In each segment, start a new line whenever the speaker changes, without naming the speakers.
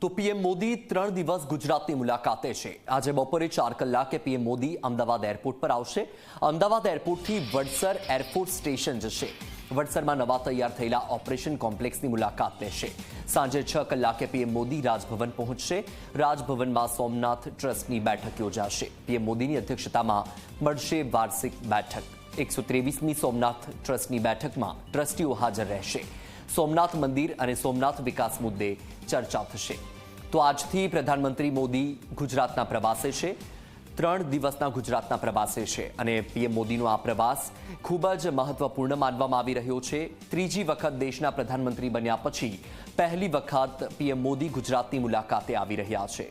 તો પીએમ મોદી ત્રણ દિવસ ગુજરાતની મુલાકાતે છે. આજે બપોરે ચાર કલાકે પીએમ મોદી અમદાવાદ એરપોર્ટ પર આવશે. અમદાવાદ એરપોર્ટથી વડસર એરફોર્સ સ્ટેશન જશે. વડસરમાં નવા તૈયાર થયેલા ઓપરેશન કોમ્પ્લેક્સની મુલાકાત લેશે. સાંજે છ કલાકે પીએમ મોદી રાજભવન પહોંચશે. રાજભવનમાં સોમનાથ ટ્રસ્ટની બેઠક યોજાશે. પીએમ મોદીની અધ્યક્ષતામાં મળશે વાર્ષિક બેઠક. એકસો ત્રેવીસમી સોમનાથ ટ્રસ્ટની બેઠકમાં ટ્રસ્ટીઓ હાજર રહેશે. સોમનાથ મંદિર અને સોમનાથ વિકાસ મુદ્દે ચર્ચા થશે. તો આજથી પ્રધાનમંત્રી મોદી ગુજરાતના પ્રવાસે છે. ત્રણ દિવસના ગુજરાતના પ્રવાસે છે અને પીએમ મોદીનો આ પ્રવાસ ખૂબ જ મહત્વપૂર્ણ માનવામાં આવી રહ્યો છે. ત્રીજી વખત દેશના પ્રધાનમંત્રી બન્યા પછી પહેલી વખત પીએમ મોદી ગુજરાતની મુલાકાતે આવી રહ્યા છે.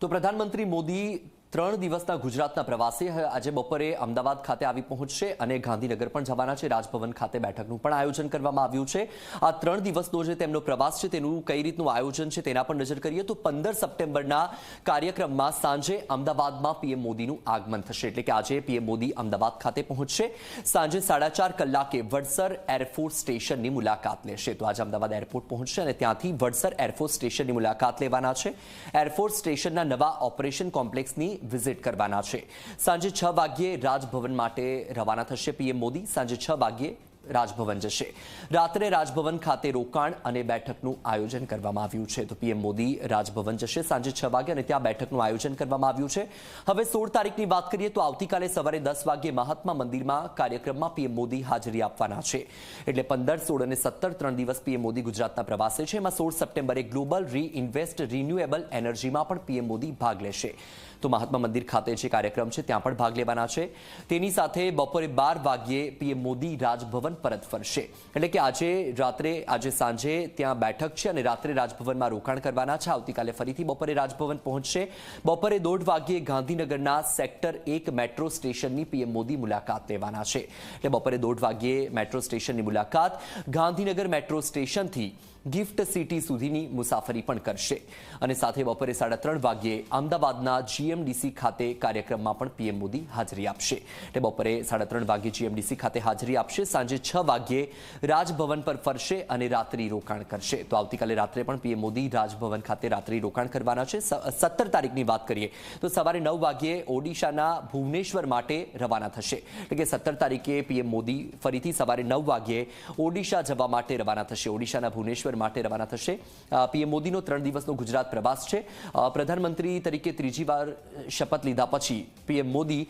તો પ્રધાનમંત્રી મોદી ત્રણ દિવસના ગુજરાતના પ્રવાસે આજે બપોરે અમદાવાદ ખાતે આવી પહોંચશે અને ગાંધીનગર પણ જવાના છે. રાજભવન ખાતે બેઠકનું પણ આયોજન કરવામાં આવ્યું છે. આ ત્રણ દિવસનો જે તેમનો પ્રવાસ છે તેનું કઈ રીતનું આયોજન છે તેના પર નજર કરીએ તો પંદર સપ્ટેમ્બરના કાર્યક્રમમાં સાંજે અમદાવાદમાં પીએમ મોદીનું આગમન થશે. એટલે કે આજે પીએમ મોદી અમદાવાદ ખાતે પહોંચશે. સાંજે સાડા ચાર કલાકે વડસર એરફોર્સ સ્ટેશનની મુલાકાત લેશે. તો આજે અમદાવાદ એરપોર્ટ પહોંચશે અને ત્યાંથી વડસર એરફોર્સ સ્ટેશનની મુલાકાત લેવાના છે. એરફોર્સ સ્ટેશનના નવા ઓપરેશન કોમ્પ્લેક્સની વિઝિટ કરવાના છે. સાંજે છ વાગ્યે રાજભવન માટે રવાના થશે પીએમ મોદી. સાંજે છ વાગ્યે રાજભવન જશે. રાત્રે રાજભવન ખાતે રોકાણ અને બેઠકનું આયોજન કરવામાં આવ્યું છે. તો પીએમ મોદી રાજભવન જશે સાંજે છ વાગે અને ત્યાં બેઠકનું આયોજન કરવામાં આવ્યું છે. હવે સોળ તારીખની વાત કરીએ તો આવતીકાલે સવારે દસ વાગ્યે મહાત્મા મંદિરમાં કાર્યક્રમમાં પીએમ મોદી હાજરી આપવાના છે. એટલે પંદર, સોળ અને સત્તર ત્રણ દિવસ પીએમ મોદી ગુજરાતના પ્રવાસે છે. એમાં સોળ સપ્ટેમ્બરે ગ્લોબલ રી ઇન્વેસ્ટ રિન્યુએબલ એનર્જીમાં પણ પીએમ મોદી ભાગ લેશે. તો મહાત્મા મંદિર ખાતે જે કાર્યક્રમ છે, ત્યાં પણ ભાગ લેવાના છે. તેની સાથે બપોરે બાર વાગ્યે પીએમ મોદી રાજભવન પરત ફરશે. એટલે કે આજે રાત્રે, આજે સાંજે ત્યાં બેઠક છે અને રાત્રે રાજભવનમાં રોકાણ કરવાના છે. આવતીકાલે ફરીથી બપોરે રાજભવન પહોંચશે. બપોરે દોઢ વાગ્યે ગાંધીનગરના સેક્ટર એક મેટ્રો સ્ટેશનની પીએમ મોદી મુલાકાત લેવાના છે. એટલે બપોરે દોઢ વાગ્યે મેટ્રો સ્ટેશનની મુલાકાત ગાંધીનગર મેટ્રો સ્ટેશનથી ગિફ્ટ સિટી સુધીની મુસાફરી પણ કરશે. અને સાથે બપોરે સાડા ત્રણ વાગ્યે અમદાવાદના જીએમડીસી ખાતે કાર્યક્રમમાં પણ પીએમ મોદી હાજરી આપશે. એટલે બપોરે સાડા ત્રણ વાગ્યે જીએમડીસી ખાતે હાજરી આપશે. સાંજે છ વાગ્યે રાજભવન પર ફરશે અને રાત્રિ રોકાણ કરશે. તો આવતીકાલે રાત્રે પણ પીએમ મોદી રાજભવન ખાતે રાત્રિ રોકાણ કરવાના છે. સત્તર તારીખની વાત કરીએ, તો સવારે નવ વાગ્યે ઓડિશાના ભુવનેશ્વર માટે રવાના થશે. એટલે કે સત્તર તારીખે પીએમ મોદી ફરીથી સવારે નવ વાગ્યે ઓડિશા જવા માટે રવાના થશે. ઓડિશાના ભુવનેશ્વર માટે રવાના થશે. પીએમ મોદીનો ત્રણ દિવસનો ગુજરાત પ્રવાસ છે. પ્રધાનમંત્રી તરીકે ત્રીજી વાર શપથ લીધા પછી પીએમ મોદી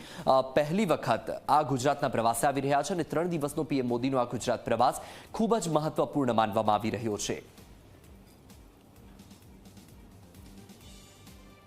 પહેલી વખત આ ગુજરાતના પ્રવાસે આવી રહ્યા છે અને ત્રણ દિવસનો પીએમ મોદીનો આ ગુજરાત પ્રવાસ ખૂબ જ મહત્વપૂર્ણ માનવામાં આવી રહ્યો છે.